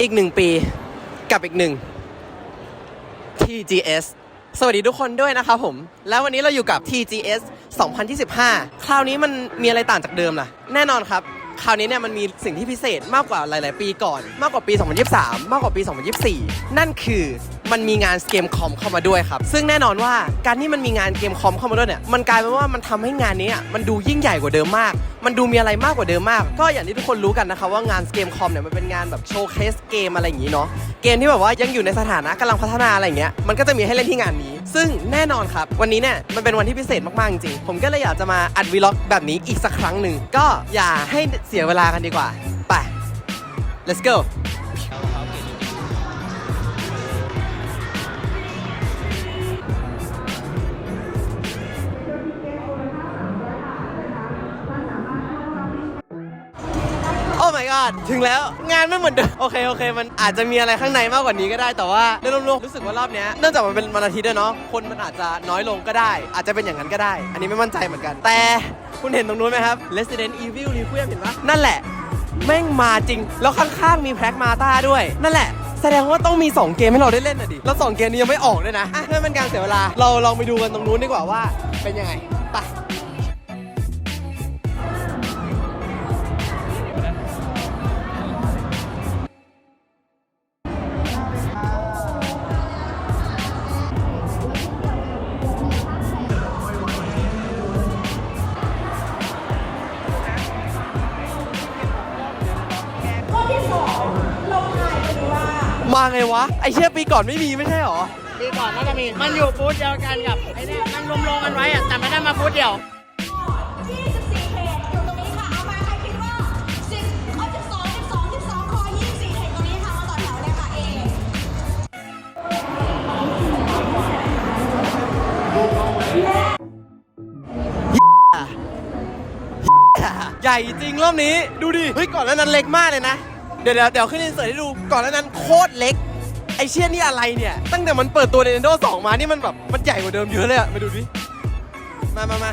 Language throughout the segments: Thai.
อีกหนึ่งปีกับอีกหนึ่ง TGS สวัสดีทุกคนด้วยนะครับผม แล้ววันนี้เราอยู่กับ TGS 2025 คราวนี้มันมีอะไรต่างจากเดิมล่ะ แน่นอนครับ คราวนี้เนี่ยมันมีสิ่งที่พิเศษมากกว่าหลาย ๆ ปีก่อน มากกว่าปี 2023 มากกว่าปี 2024 นั่นคือ มันมีงานเกมคอมเข้ามาด้วยครับ ซึ่งแน่นอนว่าการที่มันมีงานเกมคอมเข้ามาด้วยเนี่ยมันกลายเป็นว่ามันทำให้งานนี้อะมันดูยิ่งใหญ่กว่าเดิมมาก มันดูมีอะไรมากกว่าเดิมมาก ก็อย่างที่ทุกคนรู้กันนะครับว่างานเกมคอมเนี่ยมันเป็นงานแบบโชว์เคสเกมอะไรอย่างนี้เนาะเกมที่แบบว่ายังอยู่ในสถานะกำลังพัฒนาอะไรอย่างเงี้ยมันก็จะมีให้เล่นที่งานนี้ ซึ่งแน่นอนครับ วันนี้เนี่ยมันเป็นวันที่พิเศษมากๆจริงผมก็เลยอยากจะมาอัดวีล็อกแบบนี้อีกสักครั้งหนึ่งก็อย่าให้เสียเวลากันดีกว่าไป let's go my god ถึงแล้วงานไม่เหมือนเดิมโอเคโอเค มันอาจจะมีอะไรข้างในมากกว่านี้ก็ได้แต่ว่าโดยรวมๆรู้สึกว่ารอบเนี้ยเนื่องจากมันเป็นวันอาทิตย์ด้วยเนาะคนมันอาจจะน้อยลงก็ได้ อาจจะเป็นอย่างนั้นก็ได้ อันนี้ไม่มั่นใจเหมือนกัน แต่คุณเห็นตรงนู้นไหมครับ Resident Evil Requiem เห็นปะนั่นแหละ แม่งมาจริง แล้วข้างๆมีแพร็กมาตาด้วย นั่นแหละแสดงว่าต้องมี 2 เกมให้เราได้เล่นน่ะดิ แล้ว 2 เกมนี้ยังไม่ออกด้วยนะอะเพื่อเป็นการเสียเวลา เราลองไปดูกันตรงนู้นดีกว่าว่าเป็นยังไง ไป มาไงวะ ไอเชี่ยปีก่อนไม่มีไม่ใช่หรอ ปีก่อนน่าจะมี มันอยู่บูธเดียวกันกับไอ้เนี่ยมันรวมลงกันไว้อะแต่ไม่ได้มาบูธเดียว 24เหตุอยู่ตรงนี้ค่ะ เอามาใครคิดว่า10ข้อ12 12 12ข้อ24เหตุตรงนี้ค่ะ มาต่อแถวเลยค่ะ A ใหญ่จริงรอบนี้ ดูดิ เฮ้ย ก่อนหน้านั้นเล็กมากเลยนะเดี๋ยวเดี๋ยวเดี๋ยวขึ้นอินเสิร์ตให้ดูก่อนหน้านั้นโคตรเล็ก ไอเชี่ยนี่อะไรเนี่ย ตั้งแต่มันเปิดตัว Nintendo 2 มานี่มันแบบมันใหญ่กว่าเดิมเยอะเลยอะมาดูดิ มามามา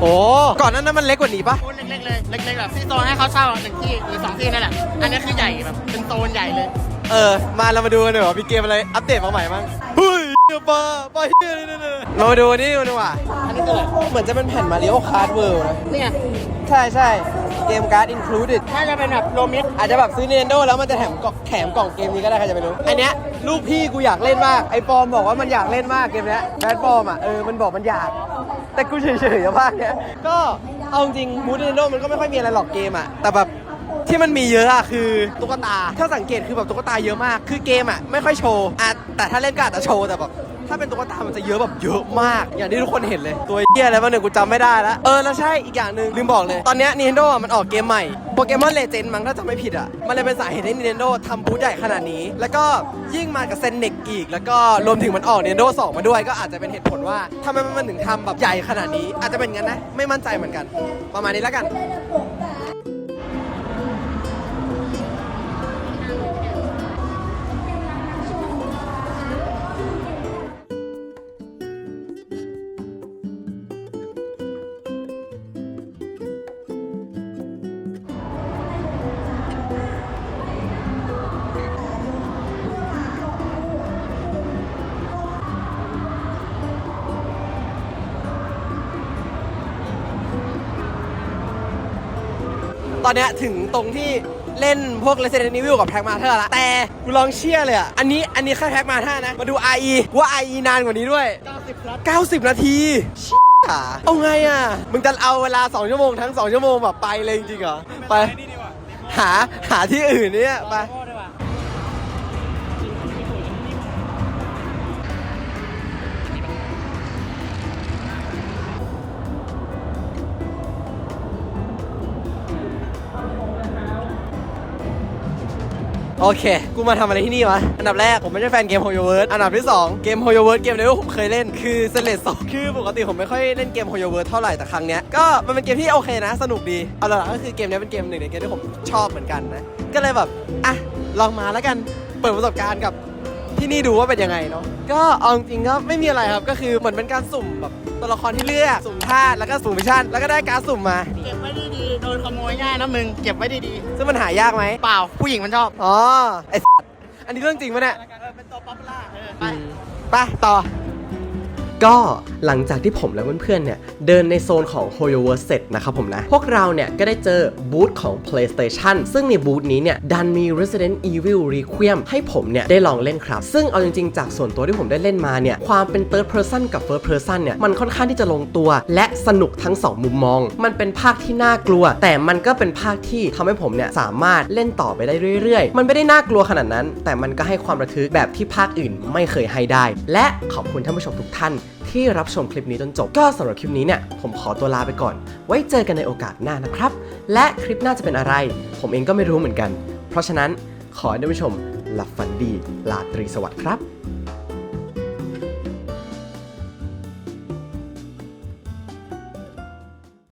โอ้ก่อนหน้านั้นมันเล็กกว่านี้ปะบูธเล็กๆเลยเล็กๆแบบที่โซนให้เขาเช่าหนึ่งที่หรือสองที่นั่นแหละอันนี้คือใหญ่แบบเป็นโซนใหญ่เลย เออ มาเรามาดูกันหน่อยว่ามีเกมอะไรอัปเดตมาใหม่มั้งเฮ้ย เหี้ยปลาปลาเฮียนี่นี่เรามาดูนี่กันดีกว่าอันนี้คืออะไรเหมือนจะเป็นแผ่นมาริโอคาร์ดเวิลด์นะนี่ไงใช่ใช่เกมการ์ด included น่าจะเป็นแบบโรมิดอาจจะแบบซื้อ Nintendo แล้วมันจะแถมกล่องแถมกล่องเกมนี้ก็ได้ใครจะไปรู้ อันเนี้ยลูกพี่กูอยากเล่นมาก ไอ้ปอมบอกว่ามันอยากเล่นมากเกมเนี้ยแบดปอมอะเออมันบอกมันอยาก แต่กูเฉยๆอะภาคเนี้ยก็เอาจริงมูด Nintendo มันก็ไม่ค่อยมีอะไรหรอกเกมอะแต่แบบ ที่มันมีเยอะอะคือตุ๊กตา ถ้าสังเกตคือแบบตุ๊กตาเยอะมาก คือเกมอะไม่ค่อยโชว์อะแต่ถ้าเล่นก็อาจจะโชว์แต่แบบถ้าเป็นตุ๊กตา มันจะเยอะแบบเยอะมาก อย่างที่ทุกคนเห็นเลย ตัวเหี้ยอะไรบ้างเนี่ยกูจำไม่ได้แล้วเออ แล้วใช่อีกอย่างหนึ่งลืมบอกเลย ตอนเนี้ย Nintendo อะมันออกเกมใหม่โปเกมอนเลเจนด์มั้งถ้าจำไม่ผิดอะ มันเลยเป็นสาเหตุให้ Nintendo ทำบูธใหญ่ขนาดนี้ แล้วก็ยิ่งมากับเซนเน็กอีก แล้วก็รวมถึงมันออก Nintendo 2 มาด้วย ก็อาจจะเป็นเหตุผลว่าทำไมมันถึงทำแบบใหญ่ขนาดนี้ อาจจะเป็นงั้นนะ ไม่มั่นใจเหมือนกัน ประมาณนี้แล้วกัน ตอนเนี้ยถึงตรงที่เล่นพวก Resident Evil กับแพ็กมาเธอร์ละแต่กูลองเชื่อเลยอะ อันนี้อันนี้แค่แพ็กมาเธอร์นะ มาดู IE ว่า IE นานกว่านี้ด้วย 90พลัส90นาทีเชี่ยเอาไงอะ มึงจะเอาเวลา 2 ชั่วโมงทั้ง 2 ชั่วโมงแบบไปเลยจริงๆเหรอ ไป หาหาที่อื่นเนี่ยไป โอเค กูมาทำอะไรที่นี่วะ อันดับแรกผมไม่ใช่แฟนเกม h o y o w o r d อันดับที่ 2 เกม h o y o w o r d เกมเดียวผมเคยเล่นคือ s l e t 2คือปกติผมไม่ค่อยเล่นเกม h o y o w o r d เท่าไหร่แต่ครั้งเนี้ยก็มันเป็นเกมที่โอเคนะ สนุกดีเอาละก็คือเกมเนี้ยเป็นเกมหนึ่งในเกมที่ผมชอบเหมือนกันนะ ก็เลยแบบอะลองมาแล้วกันเปิดประสบการณ์กับที่นี่ดูว่าเป็นยังไงเนาะก็เอาจริงก็ไม่มีอะไรครับก็คือเหมือนเป็นการสุ่มแบบตัวละครที่เลือกสุ่มธาตุแล้วก็สุ่มมิชชั่นแล้วก็ได้การดสุ่มมาเก็บไว้ดี โดนขโมยง่ายนะมึง เก็บไว้ดีซึ่งมันหายากไหมๆ เปล่า ผู้หญิงมันชอบอ๋อไอ้อันนี้เรื่องจริงปะเนี่ยเออเป็นตัวป๊อปปูล่าเออไป ไปต่อ ก็หลังจากที่ผมและเพื่อนๆเนี่ยเดินในโซนของ h o y o v e r s เสร็จนะครับผมนะ พวกเราเนี่ยก็ได้เจอบูธของ PlayStation ซึ่งในบูธนี้เนี่ยดันมี Resident Evil Requiem ให้ผมเนี่ยได้ลองเล่นครับ ซึ่งเอาจริงๆ จากส่วนตัวที่ผมได้เล่นมาเนี่ยความเป็น Third Person กับ First Person เนี่ยมันค่อนข้างที่จะลงตัว และสนุกทั้ง 2 มุมมอง มันเป็นภาคที่น่ากลัว แต่มันก็เป็นภาคที่ทำให้ผมเนี่ยสามารถเล่นต่อไปได้เรื่อยๆ มันไม่ได้น่ากลัวขนาดนั้น แต่มันก็ให้ความระทึกแบบที่ภาคอื่นไม่เคยให้ได้ และขอบคุณท่านผู้ชมทุกท่าน ที่รับชมคลิปนี้จนจบ ก็สำหรับคลิปนี้เนี่ยผมขอตัวลาไปก่อน ไว้เจอกันในโอกาสหน้านะครับ และคลิปหน้าจะเป็นอะไร ผมเองก็ไม่รู้เหมือนกัน เพราะฉะนั้นขอให้ท่านผู้ชมหลับฝันดีลาตรีสวัสดิ์ครับ